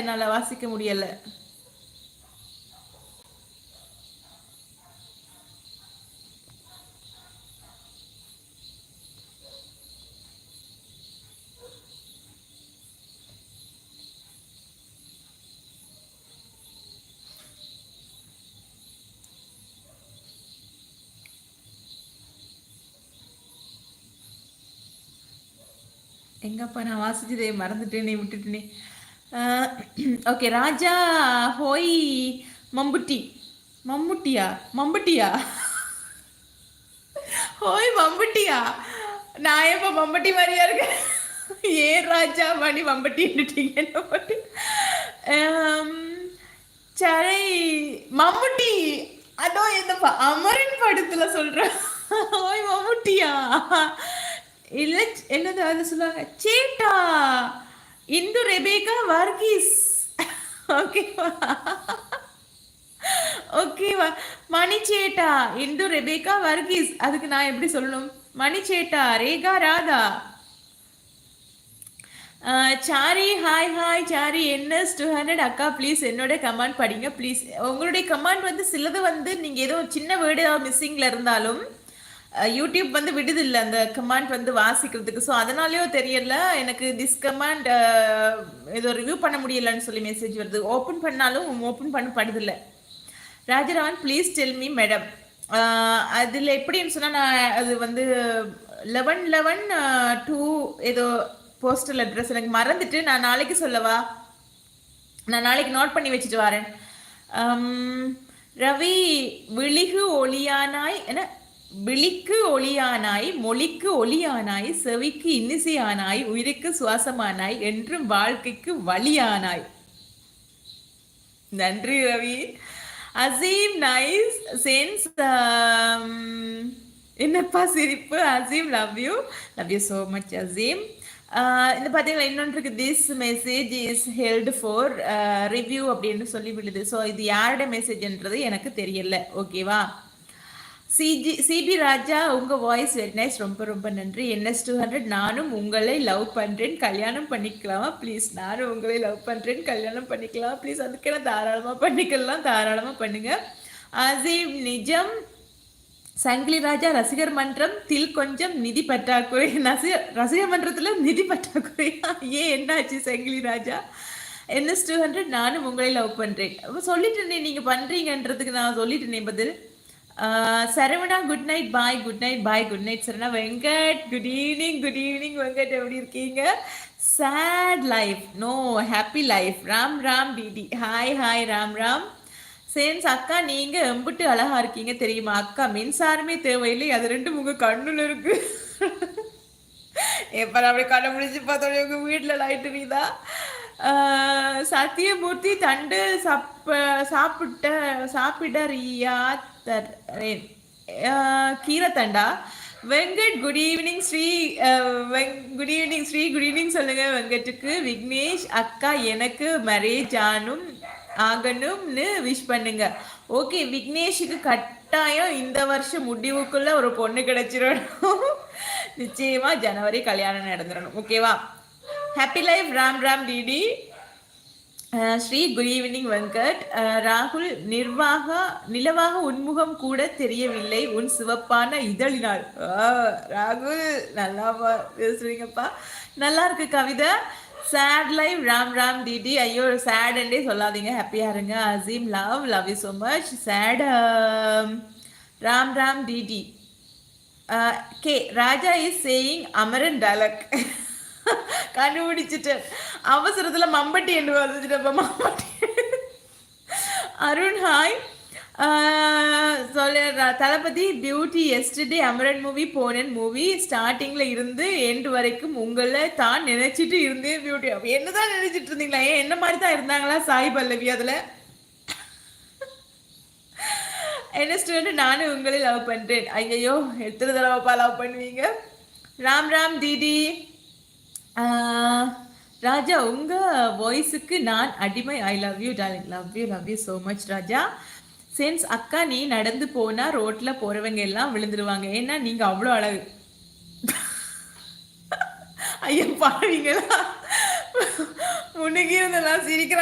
என்னால் வாசிக்க முடியலை. எங்கப்பா நான் வாசிச்சதே மறந்துட்டேனே விட்டுட்டேனே. ஓகே ராஜா ஹோய் மம்புட்டி. மம்முட்டியா மம்புட்டியா? ஹோய் மம்புட்டியா? நான் எப்போ மம்பட்டி மாதிரியா இருக்கேன்? ஏ ராஜா மணி மம்பட்டின்னுட்டீங்க சரி மம்முட்டி அதோ இந்த அமரன் படத்துல சொல்ற. ஓய் மம்முட்டியா இல்ல என்னது அது சொல்லுவாங்க? சேட்டா. இந்து ரெபேகா வர்கீஸ். ஓகேவா ஓகேவா மணி சேட்டா இந்து ரெபேகா வர்கீஸ். அதுக்கு நான் எப்படி சொல்லணும்? மணிச்சேட்டா Rekha Radha. Sorry hi hi sorry NS two hundred அக்கா ப்ளீஸ் என்னோட கமெண்ட் படிங்க ப்ளீஸ் உங்களுடைய கமெண்ட் வந்து சிலது வந்து நீங்கள் ஏதோ சின்ன வேர்டு மிஸ்ஸிங்கில் இருந்தாலும் யூடியூப் வந்து விடுதில்லை அந்த கமாண்ட் வந்து வாசிக்கிறதுக்கு. ஸோ அதனாலயோ தெரியல எனக்கு திஸ் கமாண்ட் ஏதோ ரிவ்யூ பண்ண முடியலன்னு சொல்லி மெசேஜ் வருது. ஓப்பன் பண்ணாலும் ஓப்பன் பண்ண படுதில்லை Rajaravan please tell me madam அதில் எப்படின்னு சொன்னால் நான் அது வந்து லெவன் லெவன் டூ ஏதோ போஸ்டல் அட்ரஸ் எனக்கு மறந்துட்டு நான் நாளைக்கு சொல்லவா? நான் நாளைக்கு நோட் பண்ணி வச்சுட்டு வரேன். ரவி விழிகு ஒளியானாய் என்ன? விழிக்கு ஒளியானாய் மொழிக்கு ஒளியானாய் செவிக்கு இன்னிசையானாய் உயிருக்கு சுவாசமானாய் என்றும் வாழ்க்கைக்கு வழியானாய். நன்றி ரவி. அசீம் நைஸ் சென்ஸ் என்னப்பா சிரிப்பு? Azeem love you. Love you so much Azeem. இந்த பார்த்தீங்கன்னா இருக்குது this message is held for review அப்படின்னு சொல்லி விடுது ஸோ இது யாரோட மெசேஜ்ன்றது எனக்கு தெரியல. ஓகேவா சிஜி சிபி ராஜா உங்கள் வாய்ஸ் வெரி நைஸ் ரொம்ப ரொம்ப நன்றி. என்எஸ் டூ ஹண்ட்ரட் நானும் உங்களை லவ் பண்ணுறேன் கல்யாணம் பண்ணிக்கலாமா? ப்ளீஸ் நானும் உங்களை லவ் பண்ணுறேன் கல்யாணம் பண்ணிக்கலாம். ப்ளீஸ் அதுக்கெல்லாம் தாராளமாக பண்ணிக்கலாம்? தாராளமாக பண்ணுங்கள் அசீம் நிஜம். சங்கிலி ராஜா ரசிகர் மன்றம். தில் கொஞ்சம் நிதி பற்றாக்குறை. ரசிகர் ரசிகர் மன்றத்தில் நிதி பற்றாக்குறை. ஏன் என்னாச்சு சங்கிலி ராஜா? என்எஸ் டூ ஹண்ட்ரட் நானும் உங்களை லவ் பண்ணுறேன் சொல்லிட்டேனே நீங்கள் பண்ணுறீங்கன்றதுக்கு நான் சொல்லிட்டேனே பதில். Uh, Saravana good night bye good night bye good night Saravana Venkat good evening good evening Venkat எப்படி இருக்கீங்க? Sad life no happy life Ram Ram DD. Hi hi Ram Ram. சேன்ஸ் அக்கா நீங்க எம்பிட்டு அழகா இருக்கீங்க தெரியுமா? அக்கா மின்சாரமே தேவையில்லை அது ரெண்டும் உங்க கண்ணுல இருக்கு. எப்ப அப்படி கண்ணை முடிச்சு பார்த்தோட உங்க வீட்டுல லைட் இருக்குதா சத்தியமூர்த்தி தண்டு சாப்ப சாப்பிட்ட சாப்பிடறியா கீரத்தண்டா? Venkat good evening Sri good evening Sri good evening சொல்லுங்க வெங்கட்டுக்கு. விக்னேஷ் அக்கா எனக்கு மேரேஜ் ஆனும் ஆகணும்னு விஷ் பண்ணுங்க. ஓகே விக்னேஷுக்கு கட்டாயம் இந்த வருஷம் முடிவுக்குள்ள ஒரு பொண்ணு கிடைச்சிடணும் நிச்சயமா ஜனவரி கல்யாணம் நடந்துடணும் ஓகேவா happy life Ram Ram DD Sri good evening Venkat ராகுல் நிர்வாக நிலவாக உன்முகம் கூட தெரியவில்லை உன் சிவப்பான இதழினால் ராகுல் நல்லா பேசுறீங்கப்பா நல்லா இருக்கு கவிதை sad live Ram Ram DD ஐயோ சேட் அண்டே சொல்லாதீங்க ஹாப்பியாக இருங்க Azeem love love you so much sad Ram Ram DD K Raja is saying Amaran டலக் கண்டுபிடிச்சிட்டு அவசரத்துல மம்பட்டி என்று வந்துச்சுட்டப்ப மம்பட்டி. அருண் ஹாய் சொல்ல Thalapathy beauty yesterday Amaran movie போனேன் மூவி ஸ்டார்டிங்கில் இருந்து எண்டு வரைக்கும் உங்களை தான் நினைச்சிட்டு இருந்தேன் பியூட்டி என்னதான் நினைச்சிட்டு இருந்தீங்களா? ஏன் என்ன மாதிரி தான் இருந்தாங்களா சாய் பல்லவி அதில்? என்ன ஸ்டூடெண்ட் நானும் உங்களை லவ் பண்ணுறேன் ஐயோ எத்தனை தடவைப்பா லவ் பண்ணுவீங்க? ராம் ராம் தீதி. ராஜா உங்கள் வாய்ஸுக்கு நான் அடிமை. I love you darling love you love you so much Raja. Sense அக்கா நீ நடந்து போனால் ரோட்டில் போறவங்க எல்லாம் விழுந்துருவாங்க. ஏன்னா நீங்கள் அவ்வளோ அழகு. ஐயா பாருவீங்களா முன்னுக்கு இருந்தெல்லாம் சிரிக்கிற